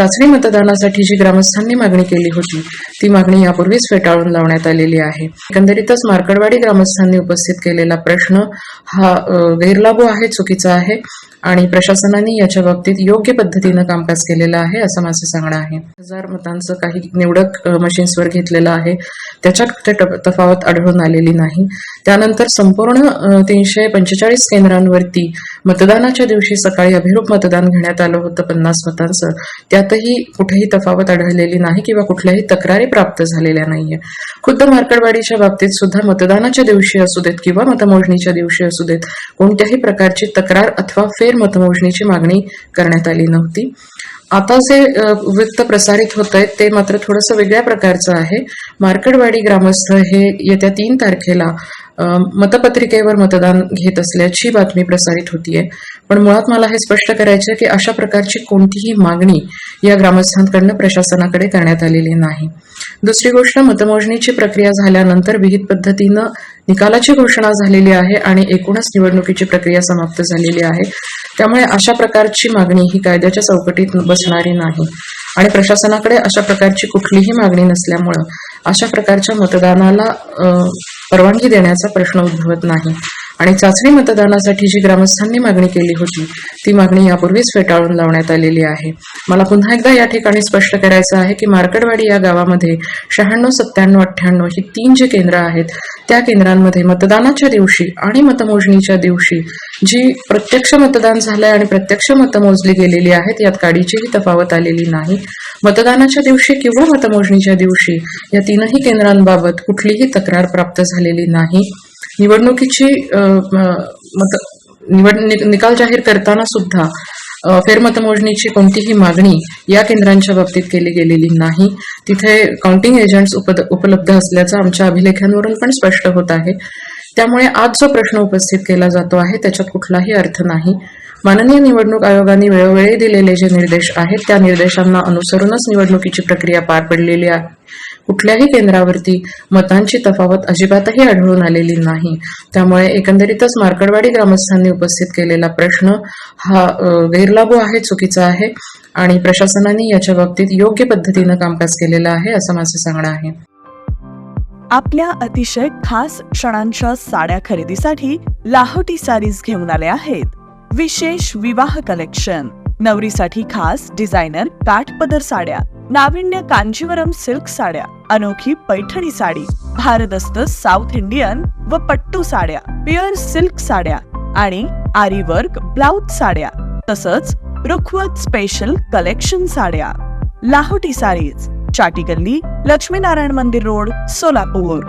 चाचणी मतदानासाठी जी ग्रामस्थांनी मागणी केली होती ती मागणी यापूर्वीच फेटाळून लावण्यात आलेली आहे. एकंदरीतच मार्कडवाडी ग्रामस्थांनी उपस्थित केलेला प्रश्न हा गैरलाभू आहे चुकीचा आहे आणि प्रशासनाने याच्या बाबतीत योग्य पद्धतीनं कामकाज केलेलं आहे असं माझं सांगणं आहे. हजार मतांचं काही निवडक मशीन्सवर घेतलेलं आहे त्याच्यात ते तफावत आढळून आलेली नाही. त्यानंतर संपूर्ण तीनशे पंचेचाळीस केंद्रांवरती मतदानाच्या दिवशी सकाळी अभिरूप मतदान घेण्यात आलं होतं पन्नास मतांचं. त्यात यातही कुठेही तफावत आढळलेली नाही किंवा कुठल्याही तक्रारी प्राप्त झालेल्या नाहीये. खुद्द मार्कडवाडीच्या बाबतीत सुद्धा मतदानाच्या दिवशी असू देत किंवा मतमोजणीच्या दिवशी असू देत कोणत्याही प्रकारची तक्रार अथवा फेर मतमोजणीची मागणी करण्यात आली नव्हती. आता जे वृत्त प्रसारित होत आहे ते मात्र थोडंसं वेगळ्या प्रकारचं आहे. मार्कडवाडी ग्रामस्थ हे येत्या तीन तारखेला मतपत्रिकेवर मतदान घेत असल्याची बातमी प्रसारित होतीये. पण मुळात मला हे स्पष्ट करायचं आहे की अशा प्रकारची कोणतीही मागणी या ग्रामस्थांकडनं प्रशासनाकडे करण्यात आलेली नाही. दुसरी गोष्ट मतमोजणीची प्रक्रिया झाल्यानंतर विहित पद्धतीनं निकालाची घोषणा झालेली आहे आणि एकूणच निवडणुकीची प्रक्रिया समाप्त झालेली आहे. त्यामुळे अशा प्रकारची मागणी ही कायद्याच्या चौकटीत बसणारी नाही. आणि प्रशासनाकडे अशा प्रकारची कुठलीही मागणी नसल्यामुळं अशा प्रकारच्या मतदानाला परवानगी देण्याचा प्रश्न उद्भवत नाही. आणि चाचणी मतदानासाठी जी ग्रामस्थांनी मागणी केली होती ती मागणी यापूर्वीच फेटाळून लावण्यात आलेली आहे. मला पुन्हा एकदा या ठिकाणी स्पष्ट करायचं आहे की मार्कडवाडी या गावामध्ये शहाण्णव सत्त्याण्णव अठ्ठ्याण्णव ही तीन जी केंद्र आहेत त्या केंद्रांमध्ये मतदानाच्या दिवशी आणि मतमोजणीच्या दिवशी जी प्रत्यक्ष मतदान झालंय आणि प्रत्यक्ष मतं मोजली गेलेली आहेत यात काडीचीही तफावत आलेली नाही. मतदानाच्या दिवशी किंवा मतमोजणीच्या दिवशी या तीनही केंद्रांबाबत कुठलीही तक्रार प्राप्त झालेली नाही. निवडणुकीची मत निवड निकाल जाहीर करताना सुद्धा फेरमतमोजणीची कोणतीही मागणी या केंद्रांच्या बाबतीत केली गेलेली नाही. तिथे काउंटिंग एजंट्स उपद- उपलब्ध असल्याचं आमच्या अभिलेखांवरून पण स्पष्ट होत आहे. त्यामुळे आज जो प्रश्न उपस्थित केला जातो आहे त्याच्यात कुठलाही अर्थ नाही. माननीय निवडणूक आयोगाने वेळोवेळी दिलेले जे निर्देश आहेत त्या निर्देशांना अनुसरूनच निवडणुकीची प्रक्रिया पार पडलेली आहे कुठल्याही केंद्रावरती मतांची तफावत अजिबातही आढळून आलेली नाही. त्यामुळे एकंदरीतच मार्कडवाडी ग्रामस्थांनी उपस्थित केलेला प्रश्न हा गैरलाभू आहे चुकीचा आहे आणि प्रशासनाने याच्या बाबतीत योग्य पद्धतीनं कामकाज केलेलं आहे असं माझं सांगणं आहे. आपल्या अतिशय खास क्षणांच्या साड्या खरेदीसाठी लाहोटी सारीज घेऊन आले आहेत. विशेष विवाह कलेक्शन. नवरीसाठी खास डिझायनर काठपदर साड्या. नाविन्य कांजीवरम सिल्क साड्या अनोखी पैठणी साडी भारदस्त साऊथ इंडियन व पट्टू साड्या प्युअर सिल्क साड्या आणि आरी वर्क ब्लाउज साड्या तसंच रुखवत स्पेशल कलेक्शन साड्या. लाहोटी साडीज चाटी गल्ली लक्ष्मीनारायण मंदिर रोड सोलापूर.